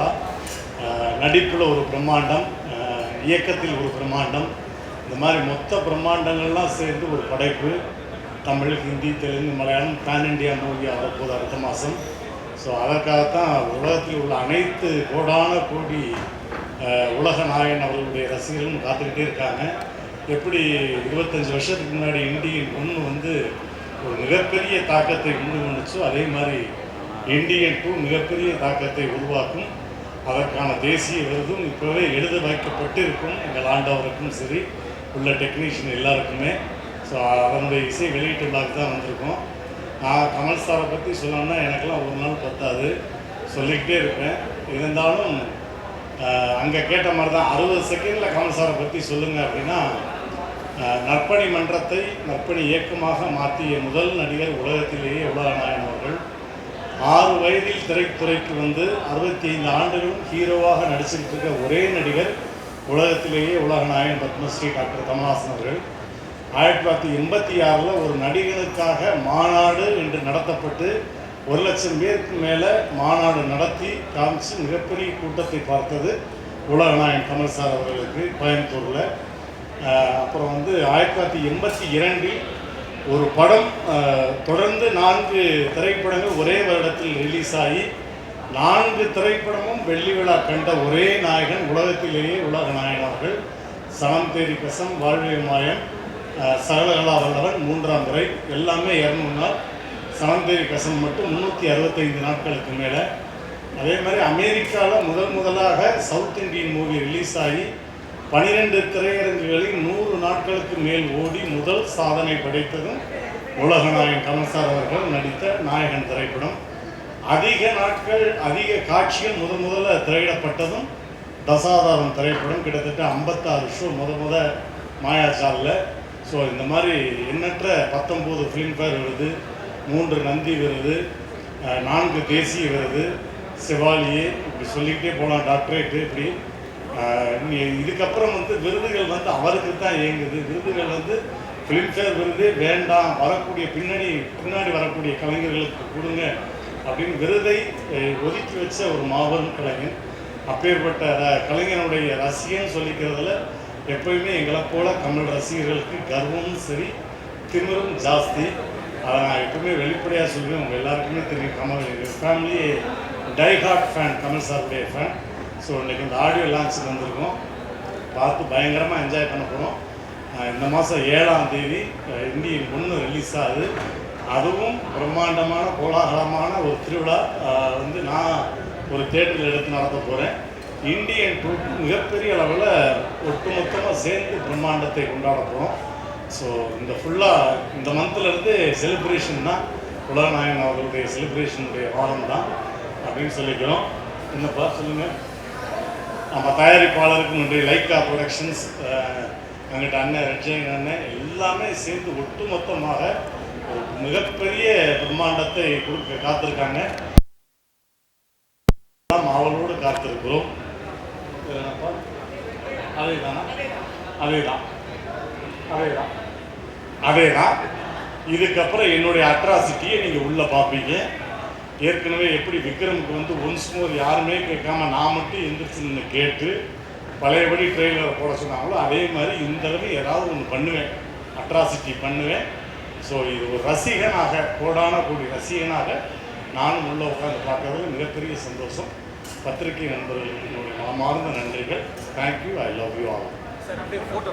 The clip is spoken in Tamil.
விழா நடிப்பில் ஒரு பிரம்மாண்டம் இயக்கத்தில் ஒரு பிரம்மாண்டம். இந்த மாதிரி மொத்த பிரம்மாண்டங்கள்லாம் சேர்ந்து ஒரு படைப்பு. Tamil Hindi Telugu Malayalam pan India movie வரப்போகுது அடுத்த மாதம் ஸோ அதற்காகத்தான் உலகத்தில் உள்ள அனைத்து கோடான கோடி உலக நாயன் அவர்களுடைய ரசிகர்களும் காத்துக்கிட்டே இருக்காங்க. எப்படி இருபத்தஞ்சி வருஷத்துக்கு முன்னாடி இந்தியன் ஒன்று வந்து ஒரு மிகப்பெரிய தாக்கத்தை உண்டு பண்ணுச்சோ அதே மாதிரி இந்தியன் டூ மிகப்பெரிய தாக்கத்தை உருவாக்கும். அதற்கான தேசிய விருதும் இப்போவே எழுத வைக்கப்பட்டு இருக்கும். எங்கள் ஆண்டவருக்கும் சரி உள்ள டெக்னீஷியன் எல்லாருக்குமே. ஸோ அதனுடைய இசை வெளியீட்டு விழாக்கு தான் வந்திருக்கோம். நான் கமல் சாரை பற்றி சொல்லணும்னா எனக்கெல்லாம் ஒரு நாள் பத்தாது. சொல்லிக்கிட்டே இருப்பேன். இருந்தாலும் அங்கே கேட்ட மாதிரி தான் அறுபது செகண்டில் கமல் சாரை பற்றி சொல்லுங்கள் அப்படின்னா நற்பணி மன்றத்தை நற்பணி இயக்கமாக மாற்றிய முதல் நடிகர் உலகத்திலேயே உலகநாயகன் அவர்கள். ஆறு வயதில் திரைத்துறைக்கு வந்து அறுபத்தி ஐந்து ஆண்டுகளும் ஹீரோவாக நடிச்சுக்கிட்டு இருக்க ஒரே நடிகர் உலகத்திலேயே உலகநாயகன் பத்மஸ்ரீ டாக்டர் கமல்ஹாசன் அவர்கள். ஆயிரத்தி தொள்ளாயிரத்தி எண்பத்தி ஆறில் ஒரு நடிகனுக்காக மாநாடு என்று நடத்தப்பட்டு ஒரு லட்சம் பேருக்கு மேலே மாநாடு நடத்தி காமிச்சு மிகப்பெரிய கூட்டத்தை பார்த்தது உலகநாயகன் கமல் சார் அவர்களுக்கு கோயம்புத்தூரில். அப்புறம் வந்து ஆயிரத்தி தொள்ளாயிரத்தி எண்பத்தி இரண்டில் ஒரு படம் தொடர்ந்து நான்கு திரைப்படங்கள் ஒரே வருடத்தில் ரிலீஸ் ஆகி நான்கு திரைப்படமும் வெள்ளி விழா கண்ட ஒரே நாயகன் உலகத்திலேயே உலக நாயகர்கள் சனம் தேரி கசம் வாழ்வே மாயம் சகலகலா வல்லவன் மூன்றாம் முறை எல்லாமே இரநூறு நாள் சனம் கசம் மட்டும் முந்நூற்றி அறுபத்தைந்து நாட்களுக்கு மேலே. அதே மாதிரி அமெரிக்காவில் முதல் முதலாக சவுத் இந்தியன் மூவி ரிலீஸ் ஆகி பனிரெண்டு திரையரங்குகளில் நூறு நாட்களுக்கு மேல் ஓடி முதல் சாதனை படைத்ததும் உலகநாயகன் கமல்சார் அவர்கள் நடித்த நாயகன் திரைப்படம். அதிக நாட்கள் அதிக காட்சிகள் முதல் முதல்ல திரையிடப்பட்டதும் தசாதாரம் திரைப்படம். கிட்டத்தட்ட ஐம்பத்தாறு ஷோ முத முத மாயாஜாலில். ஸோ இந்த மாதிரி எண்ணற்ற பத்தொம்போது ஃபிலிம்ஃபேர் விருது மூன்று நந்தி விருது நான்கு தேசிய விருது செவாலியே இப்படி சொல்லிக்கிட்டே போகலாம் டாக்டரேட்டு இப்படி இதுக்கப்புறம் வந்து விருதுகள் வந்து அவருக்கு தான் இயங்குது. விருதுகள் வந்து ஃபிலிம்ஃபேர் விருது வேண்டாம் வரக்கூடிய பின்னாடி பின்னாடி வரக்கூடிய கலைஞர்களுக்கு கொடுங்க அப்படின்னு விருதை ஒதுக்கி வச்ச ஒரு மாபெரும் கலைஞன். அப்பேற்பட்ட ர- கலைஞனுடைய ரசிகன் சொல்லிக்கிறதுல எப்பயுமே எங்களை போல தமிழ் ரசிகர்களுக்கு கர்வமும் சரி திமிரும் ஜாஸ்தி. அதை நான் எப்பவுமே வெளிப்படையாக சொல்லுவேன் உங்கள் எல்லாருக்குமே தெரியும். கமல் எங்கள் ஃபேமிலி டைஹார்ட் ஃபேன் கமல் சாருடைய ஃபேன் ஸோ இன்றைக்கி இந்த ஆடியோ லான்ச்சுக்கு வந்திருக்கோம். பார்த்து பயங்கரமாக என்ஜாய் பண்ண போகிறோம் இந்த மாதம் ஏழாம் தேதி இந்தி ஒன்று ரிலீஸ் ஆகுது. அதுவும் பிரம்மாண்டமான கோலாகலமான ஒரு திருவிழா வந்து நான் ஒரு தேட்டரில் எடுத்து நடத்த போகிறேன் இந்தியன் டூ மிகப்பெரிய அளவில் ஒட்டுமொத்தமாக சேர்ந்து பிரம்மாண்டத்தை கொண்டாட போகிறோம் ஸோ இந்த ஃபுல்லாக இந்த மந்த்லேருந்து செலிப்ரேஷன் தான் உலகநாயகன் அவர்களுடைய செலிப்ரேஷனுடைய வாரம் தான் அப்படின்னு சொல்லிக்கிறோம். என்னப்பா சொல்லுங்கள் நம்ம தயாரிப்பாளருக்கு நன்றி. லைக்கா ப்ரொடக்ஷன்ஸ் எங்கிட்ட அண்ணன் ரெட்ஜயன் அண்ணன் எல்லாமே சேர்ந்து ஒட்டுமொத்தமாக ஒரு மிகப்பெரிய பிரம்மாண்டத்தை கொடுக்க காத்திருக்காங்க. அவளோடு காத்திருக்கிறோம். இது அதே தானா அதே தான் அதே தான் அதே தான் இதுக்கப்புறம் என்னுடைய அட்ராசிட்டியை நீங்கள் உள்ளே பார்ப்பீங்க ஏற்கனவே எப்படி விக்ரமுக்கு வந்து ஒன்ஸ் மோர் யாருமே கேட்காம நான் மட்டும் எந்திரிச்சு நின்று கேட்டு பழையபடி ட்ரெயிலரை போட சொன்னாங்களோ அதே மாதிரி இந்த தடவை ஏதாவது ஒன்று பண்ணுவேன். அட்ராசிட்டி பண்ணுவேன். ஸோ இது ஒரு ரசிகனாக கோடான கோடி ரசிகனாக நானும் உள்ளே உட்காந்து பார்க்கறதுல மிகப்பெரிய சந்தோஷம். பத்திரிகை நண்பர்களுக்கு என்னுடைய மனமார்ந்த நன்றிகள். Thank you I love you all sir அப்படியே ஃபோட்டோ